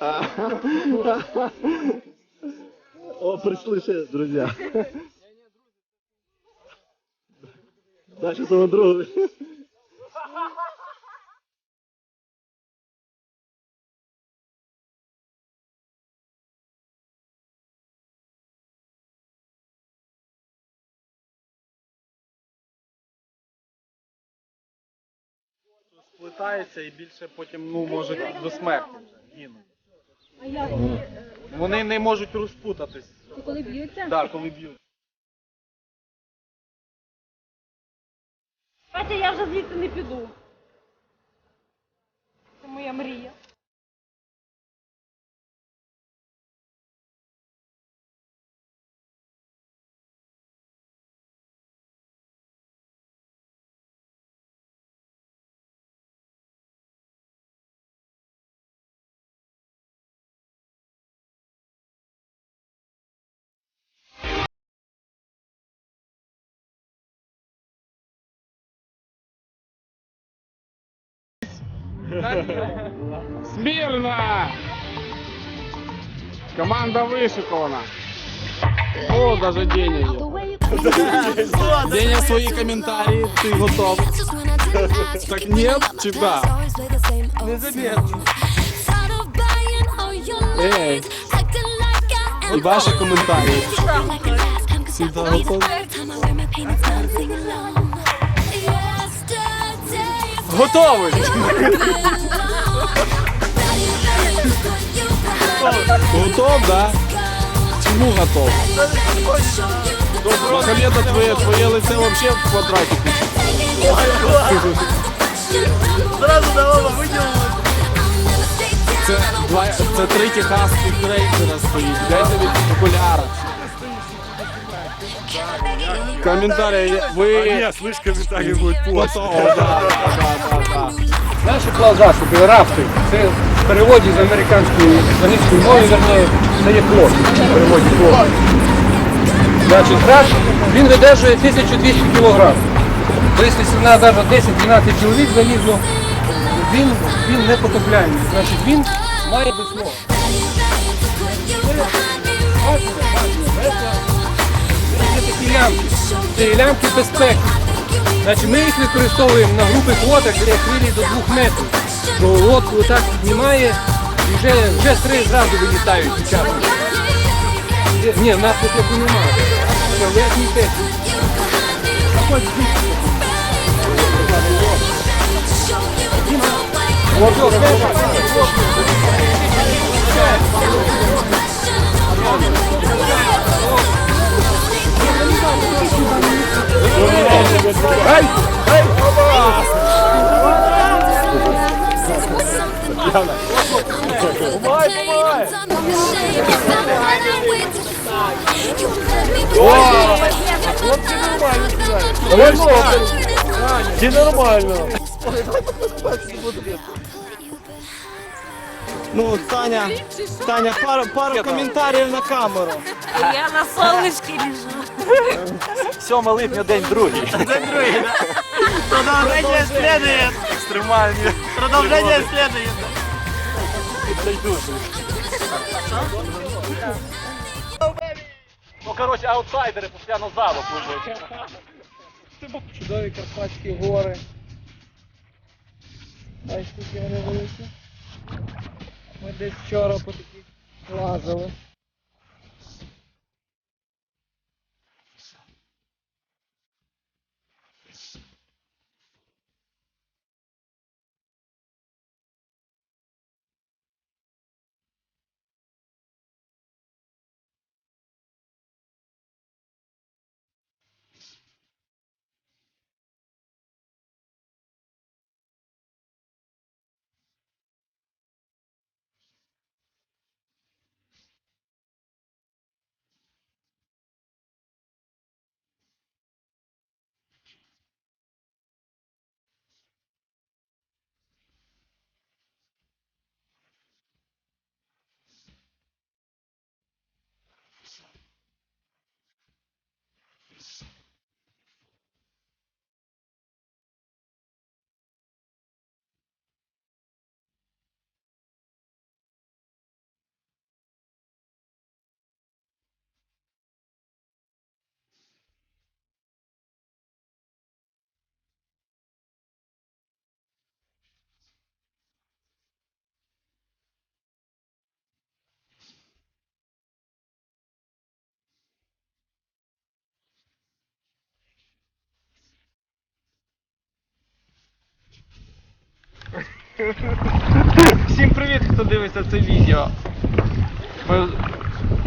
О, пришли ще, друзі. Да, сейчас он другий. сплетається і більше потім ну, можуть до смерті вже гинуть. Вони не можуть розпутатись. Це коли б'ються? Да, коли б'ють. Бачите, я вже звідси не піду. Це моя мрія. Смірно! Команда вишикована. О, даже Деня є. Деня свої коментарі, ти готов. Так ні чи да? Не заметно. Ей, і ваші коментарі. Всегда готов. Готовий! Готов, да? Чому готов? Магомеда, твоє, твоє лице вообще в квадратику. Сразу на оба виділили. Це, два, це три техасських рейдера стоїть. Де від окуляра? Коментарі, ви... Ні, слышь, коментарі будуть Потом, да, да, да, да. Наші плавзасоби, рафти, це в переводі з американської з англійської мови, верніше, це є плот, в переводі плот. Значить, рафт, він видержує 1200 кг. Тобто, якщо сюди навіть 10-12 чоловік залізло, він, він не потопляємий. Значить, він має весло. Це такі лямки. Це лямки безпеки. Значить, ми їх використовуємо на грубих лодах для хвилі до 2 метрів. То лодку отак піднімає і вже, вже три зразу вилітають дівчата. Ні, в нас тут таку немає. Це верхній петлі. Чи нормально? Ну, Таня, Таня, пару, пару коментарів на камеру. Я на сонечці лежу. 7 липня, день другий. День другий, да? Продовжение следует. Екстремальні. Продовжение следует. Ну, коротше, аутсайдери постійно ззаду пливуть. Чудові Карпатські гори. Ось такі вони великі. Ми десь вчора по таких лазили. Всім привіт, хто дивиться це відео. Ми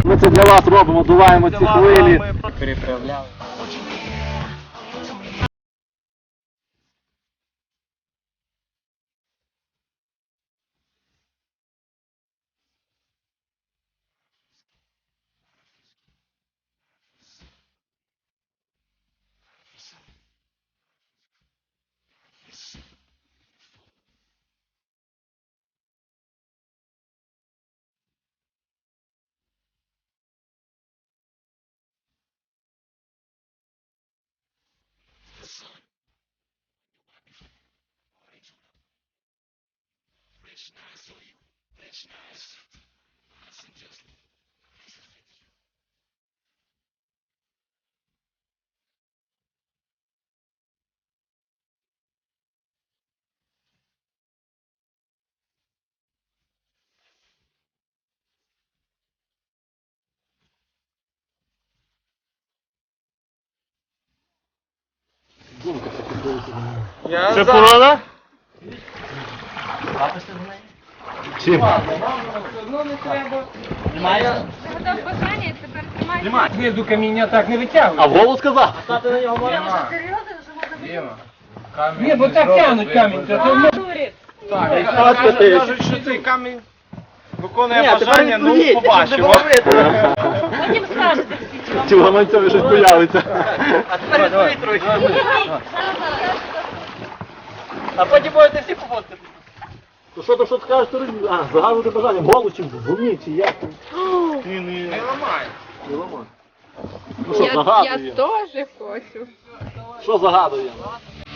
Ми це для вас робимо, дуваємо ці хвилі. переправляли. Це порада? Загадав бажання і тепер тримай. Знизу каміння так не витягують. А вголос сказав? Ні, бо так тягнуть камінь. Це то ми- Говорить. Кажуть, що цей камінь виконує бажання, ну побачимо. Потім скажете всі, чи вам Чи в гаманцьові щось появиться? А потім будете всі пофоткати. То що то що ти кажеш, то? А, загадувати бажання, вголос чи в гумі, чи як? Не ламай. Не ламай. Ну що, загадує? теж хочу. Що загадує?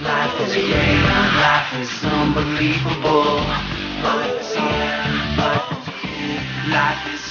Life is great, life is unbelievable. Life is